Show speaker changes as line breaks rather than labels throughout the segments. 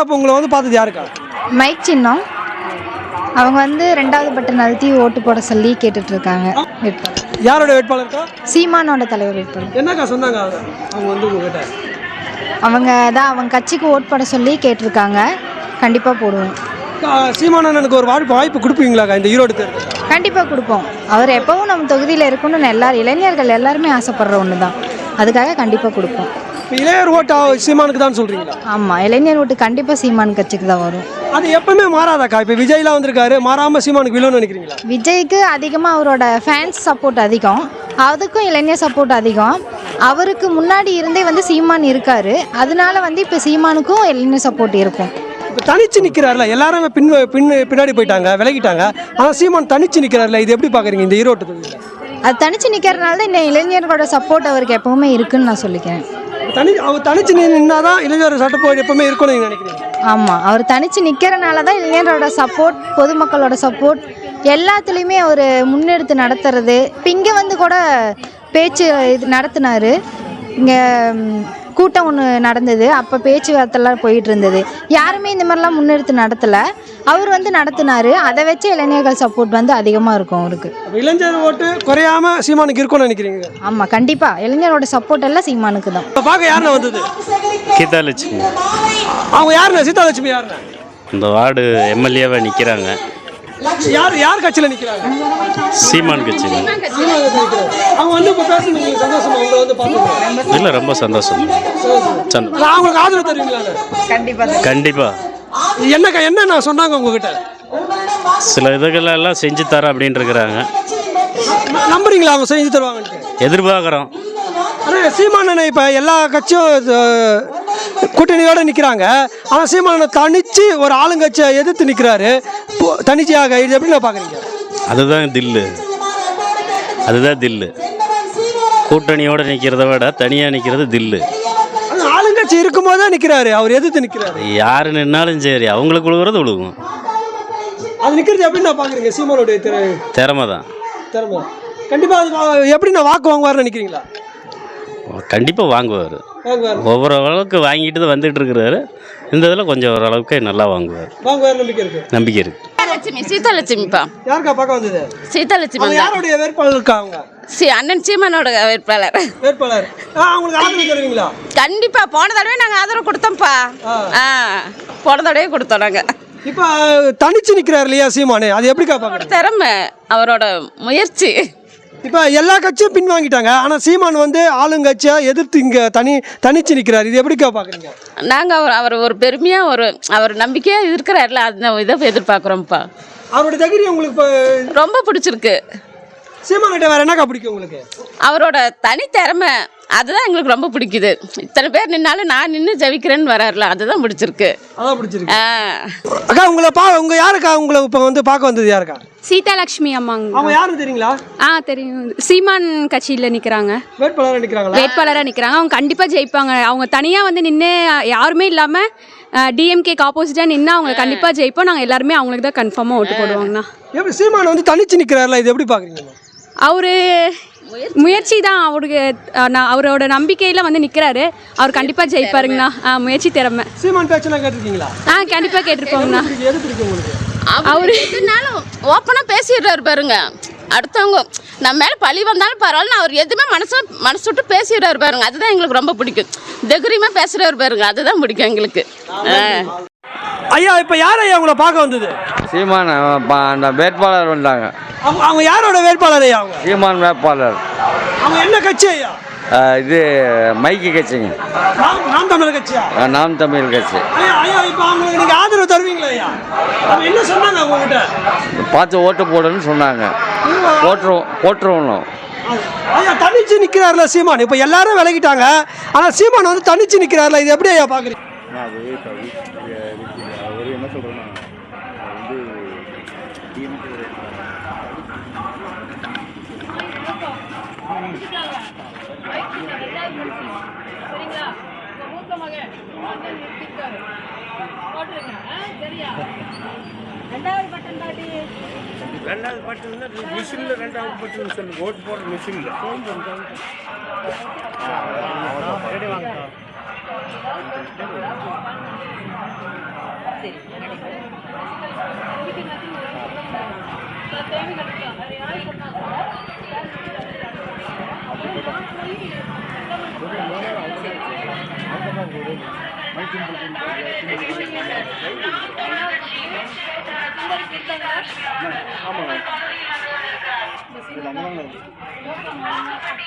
அப்போ உங்களை வந்து பார்த்தது யாருக்கா?
மைக் சின்னம். அவங்க வந்து ரெண்டாவது பட்டன் அழுத்தி ஓட்டு போட சொல்லி கேட்டுட்டு இருக்காங்க வேட்பாளர்.
யாரோட வேட்பாளருக்கா
சீமானோட தலைவர் வேட்பாளர்.
என்னக்கா சொன்னாங்க அவங்க வந்து உங்ககிட்ட.
அவங்க தான் அவங்க கட்சிக்கு ஓட் போட சொல்லி கேட்டிருக்காங்க. கண்டிப்பாக போடுவோம்.
அக்கா, சீமானண்ணனுக்கு ஒரு வாய்ப்பு வாய்ப்பு கொடுப்பீங்களாக்கா இந்த ஈரோடு தேர்தல்
கண்டிப்பாக கொடுப்போம். அவர் எப்பவும் நம்ம தொகுதியில் இருக்கணும்னு எல்லாரும் இளைஞர்கள் எல்லாருமே ஆசைப்படுற ஒன்று தான் அதுக்காக கண்டிப்பாக கொடுப்போம்.
இளையர் ஓட்டு சீமானுக்கு தான் சொல்கிறீங்களா
ஆமாம் இளைஞர் ஓட்டு கண்டிப்பாக சீமான் கட்சிக்கு தான் வரும்.
அது எப்பவுமே மாறாதாக்கா? இப்போ விஜய்லாம் வந்திருக்காரு மாறாமல் சீமானுக்கு விழுன்னு நினைக்கிறீங்களா?
விஜய்க்கு அதிகமாக அவரோட ஃபேன்ஸ் சப்போர்ட் அதிகம். அதுக்கும் இளைஞர் சப்போர்ட் அதிகம். அவருக்கு முன்னாடி இருந்தே வந்து சீமான் இருக்காரு. அதனால வந்து இப்போ சீமானுக்கும் இளைஞர் சப்போர்ட் இருக்கும்.
இப்போ தனிச்சு நிற்கிறாருல எல்லாருமே பின் பின் பின்னாடி போயிட்டாங்க விலகிட்டாங்க. ஆனால் சீமான் தனிச்சு நிற்கிறாருல இது எப்படி பார்க்குறீங்க இந்த ஈரோட்டு
அது தனிச்சு நிற்கிறதுனால தான் இந்த இளைஞர்களோட சப்போர்ட் அவருக்கு எப்பவுமே இருக்குன்னு நான் சொல்லிக்கிறேன்.
தனி அவர் தனிச்சு நின்னா தான் இளைஞர் சட்டப்போடு எப்பவுமே இருக்கும்னு நீங்க நினைக்கிறீங்க?
ஆமாம் அவர் தனிச்சு நிற்கிறனால தான் இளைஞரோட சப்போர்ட் பொதுமக்களோட சப்போர்ட் எல்லாத்துலேயுமே அவர் முன்னெடுத்து நடத்துறது. இப்போ இங்கே வந்து கூட பேச்சு இது நடத்தினாரு. இங்கே கூட்டம் ஒன்று நடந்தது. அப்போ பேச்சுவார்த்தைலாம் போயிட்டு இருந்தது. யாருமே இந்த மாதிரிலாம் முன்னெடுத்து நடத்தலை. அவர் வந்து நடத்தினாரு. அதை வச்சு இளைஞர்கள் சப்போர்ட் வந்து அதிகமாக இருக்கும் அவருக்கு.
அப்ப இளைஞர் ஓட்டு குறையாம சீமானுக்கு இருக்கும்னு நினைக்கிறீங்க?
ஆமாம் கண்டிப்பாக இளைஞரோட சப்போர்ட் எல்லாம் சீமானுக்கு தான்.
இப்போ பார்க்க யாருண்ணா வந்தது?
கீதாலட்சுமி
அவங்க யாருண்ணா? சீதாலட்சுமி யாருண்ணா?
இந்த வார்டு எம்எல்ஏவாக நிற்கிறாங்க
யார் யார் கட்சியில் நிற்கிறாங்க
சீமான் கட்சி.
அவங்க வந்து இப்போ பேசுறது உங்களுக்கு சந்தோஷமா? உங்களை வந்து
இல்லை ரொம்ப சந்தோஷம். சந்தோஷம்
அவங்களுக்கு ஆதரவு தருவீங்களா
கண்டிப்பாக
என்னக்கா என்ன நான் சொன்னாங்க உங்ககிட்ட?
சில இதுகளெல்லாம் செஞ்சு தரேன் அப்படின்ட்டு இருக்கிறாங்க
நம்புறீங்களா அவங்க செஞ்சு தருவாங்கன்ட்டு?
எதிர்பார்க்குறோம்.
ஆனால் சீமானனை இப்போ எல்லா கட்சியும் கூட்டணியோட நிற்கிறாங்க ஆனால் சீமானனை தனிச்சு ஒரு ஆளுங்கட்சியை எதிர்த்து நிற்கிறாரு தனிச்சையாக இது எப்படி நான் பார்க்குறீங்க?
அதுதான் தில்லு. அதுதான் தில்லு. கூட்டணியோடு நிற்கிறத விட தனியாக நிற்கிறது தில்லு.
ஆளுங்கட்சி இருக்கும்போது தான் நிற்கிறாரு அவர் எதிர்த்து நிற்கிறாரு
யார் நின்னாலும் சரி அவங்களுக்கு விழுகிறது விழுகும்
அது நிற்கிறது எப்படி நான் பார்க்குறீங்க? சீமானுடைய திற
திறமை தான்.
திறமை. கண்டிப்பாக அது எப்படி நான் வாக்கு வாங்குவார்னு நினைக்கிறீங்களா
கண்டிப்பாக வாங்குவார்.
வாங்குவார்
ஒவ்வொரு அளவுக்கு வாங்கிட்டு தான் வந்துட்டு இருக்கிறாரு இந்த இதில் கொஞ்சம் ஓரளவுக்கு நல்லா வாங்குவார்.
வாங்குவார் நம்பிக்கை இருக்கு.
நம்பிக்கை இருக்குது
சீதாலட்சுமி சீதாலட்சுமிப்பா.
யாருக்கா பார்க்க வந்தது?
சீதாலட்சுமி
அவங்க யாருடைய வேட்பாளர் இருக்கா அவங்க?
சி அண்ணன் சீமானோட வேட்பாளர்.
வேட்பாளர். ஆ அவங்களுக்கு ஆதரவு தருவீங்களா?
கண்டிப்பா போன தடவை நாங்க ஆதரவு கொடுத்தோம்ப்பா. ஆ. போன தடவை கொடுத்தோம் நாங்க.
இப்போ தனிச்சு நிற்கிறாரு இல்லையா சீமானு? அது எப்படிக்கா
திறமை அவரோட முயற்சி.
இப்போ எல்லா கட்சியும் பின்வாங்கிட்டாங்க. ஆனால் சீமான் வந்து ஆளுங்கட்சியா எதிர்த்து இங்கே தனி தனிச்சு நிற்கிறாரு இது எப்படிக்கா பார்க்குறீங்க
நாங்க அவர் அவர் ஒரு பெருமையா ஒரு அவர் நம்பிக்கையா இருக்கிறாருல. அந்த இதை எதிர்பார்க்குறோம்ப்பா.
அவருடைய தகுதி உங்களுக்கு இப்போ
ரொம்ப பிடிச்சிருக்கு.
சீமான்கிட்ட வேற என்னக்கா பிடிக்கும் உங்களுக்கு?
அவரோட தனித்திறமை அதுதான் எங்களுக்கு ரொம்ப பிடிக்குது. இத்தனை பேர் நின்னாலும் நான் நின்று ஜெயிக்கிறேன்னு வராருல. அதுதான் பிடிச்சிருக்கு.
அதான் பிடிச்சிருக்கு. அக்கா உங்களை பா உங்க யாருக்கா உங்களை இப்போ வந்து பார்க்க வந்தது யாருக்கா?
சீதாலட்சுமி அம்மாங்க.
அவங்க யாருன்னு தெரியுங்களா?
ஆ தெரியும். சீமான் கட்சியில் நிற்கிறாங்க
வேட்பாளராக நிற்கிறாங்களா
வேட்பாளராக நிற்கிறாங்க அவங்க கண்டிப்பாக ஜெயிப்பாங்க. அவங்க தனியாக வந்து நின்று யாருமே இல்லாமல் டிஎம்கேக்கு ஆப்போசிட்டாக நின்று அவங்க கண்டிப்பாக ஜெயிப்போம். நாங்கள் எல்லாருமே அவங்களுக்கு தான் கன்ஃபார்மாக ஓட்டு போடுவாங்கண்ணா.
எப்படி சீமான் வந்து தனிச்சு நிற்கிறாருல இது எப்படி பார்க்குறீங்க
அவர் முயற்சி தான் அவருக்கு அவரோட நம்பிக்கையில் வந்து நிற்கிறாரு அவர் கண்டிப்பாக ஜெயிப்பாருங்கண்ணா. ஆ முயற்சி திறமை.
சீமான் பேச்செல்லாம் கேட்டிருக்கீங்களா?
ஆ
பிடிக்கும் உங்களுக்கு?
அவர் ஓப்பனாக பேசிடுறாரு பாருங்க. அடுத்தவங்க நம்ம மேலே பழி வந்தாலும் பரவாயில்ல அவர் எதுவுமே மனசு மனசு விட்டு பேசிடுறாரு பாருங்க. அதுதான் எங்களுக்கு ரொம்ப பிடிக்கும். தைரியமாக பேசுகிறாரு பாருங்க. அதுதான் பிடிக்கும் எங்களுக்கு.
ஐயா இப்போ யார் ஐயா உங்களை பார்க்க வந்தது?
சீமான் அந்த வேட்பாளர் வந்தாங்க.
அவங்க அவங்க யாரோட வேட்பாளர் ஐயா அவங்க?
சீமான் வேட்பாளர்.
அவங்க என்ன கட்சி ஐயா?
இது மைக்கு கட்சிங்க.
நாம் தமிழர் கட்சியா?
நாம் தமிழ் கட்சி.
ஐயா ஐயா இப்போ அவங்களுக்கு நீங்கள் ஆதரவு தருவீங்களா ஐயா? அவங்க என்ன சொன்னாங்க உங்ககிட்ட
பார்த்து ஓட்டு போடுன்னு சொன்னாங்க. போட்டுருவோம் போட்டுருவோம்
ஐயா தனிச்சு நிற்கிறாருல சீமான். இப்போ எல்லாரும் விலகிட்டாங்க. ஆனால் சீமான் வந்து தனிச்சு நிற்கிறாருல இது எப்படி ஐயா பார்க்குறீங்க
ரெண்டாவது பட்டன் மிஷினில் ரெண்டாவது பட்டன் சொல்லு ஓட்டு போடுற மிஷினில். ஃபோன் பண்ணுறாங்க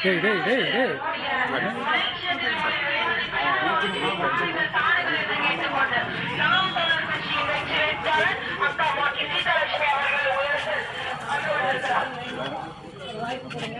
டேய் டேய் டேய்
டேய் வாய்ப்பு கொடுங்க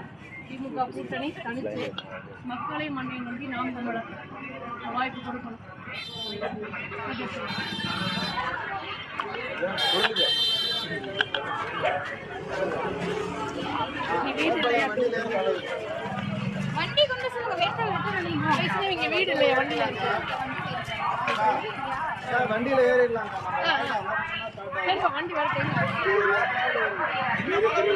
திமுக கூட்டணி தனிச்சு மக்களை மண்ணை நம்பி நாம் தமிழர் வாய்ப்பு கொடுக்கணும். வண்டி கொண்டு சொல்லுங்க விட்டு நீங்க வீடு இல்லையா வண்டியில
வண்டியில் ஏறிடலாம்.
வண்டி வரட்டும். கோரிக்கைக்கு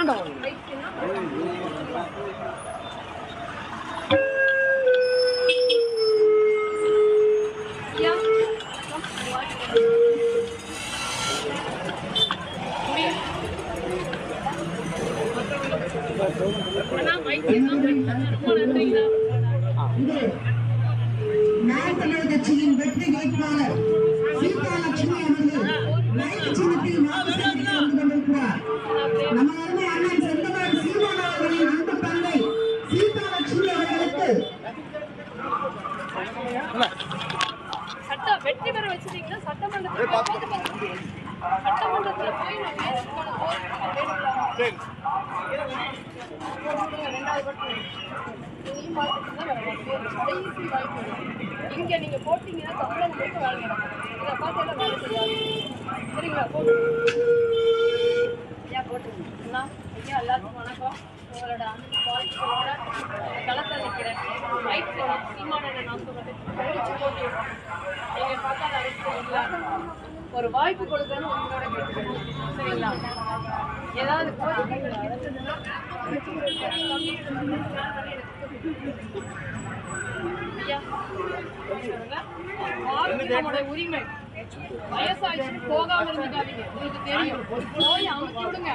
நம்ம அருமை அண்ணன் சீமான் அவர்களின் அன்பு தந்தை சீதா லட்சுமி அவர்களுக்கு.
சட்டம் வெற்றி பெற வச்சிட்டீங்கன்னா சட்டமன்றத்தில் சட்டமன்றத்தில் போய் நான் ரெண்டாவது கடைசி வாய்ப்பு இங்கே நீங்கள் போட்டிங்கன்னா தமிழன் முழுக்க வேலை இதை பார்த்து வேலை செய்யாது சரிங்களா? போட்டு. ஐயா ஐயா எல்லாருக்கும் வணக்கம் உங்களோட அன்பு வாழ்க்கையோட களத்தில் நிற்கிறேன் லைட் போகலாம் நான் சொல்றது நீங்கள் ஒரு வாய்ப்பு கொடுக்கணும் உங்களோட கேட்டுக்கிறேன் சரிங்களா ஏதாவது கோரிக்கைகள் இருந்ததுன்னா ஐயா சொல்லுங்க. உரிமை வயசாயிடுச்சு போகாம இருந்துக்காதீங்க. உங்களுக்கு தெரியும். போய் விடுங்க.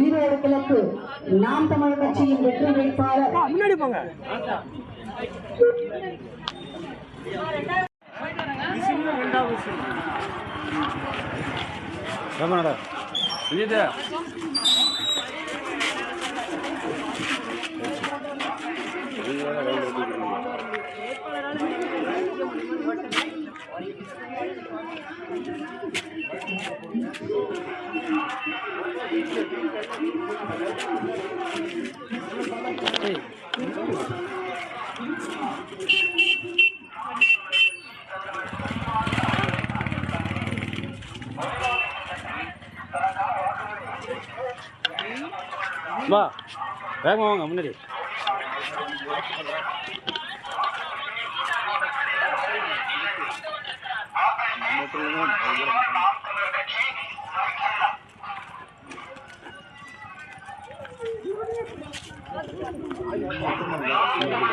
ஈரோடு கிழக்கு நாம் தமிழர் கட்சியின் வெற்றி வேட்பாளர்.
முன்னாடி போங்க.
ஈரோடு
வா வேகமாக வாங்க முன்னாடி
Yeah.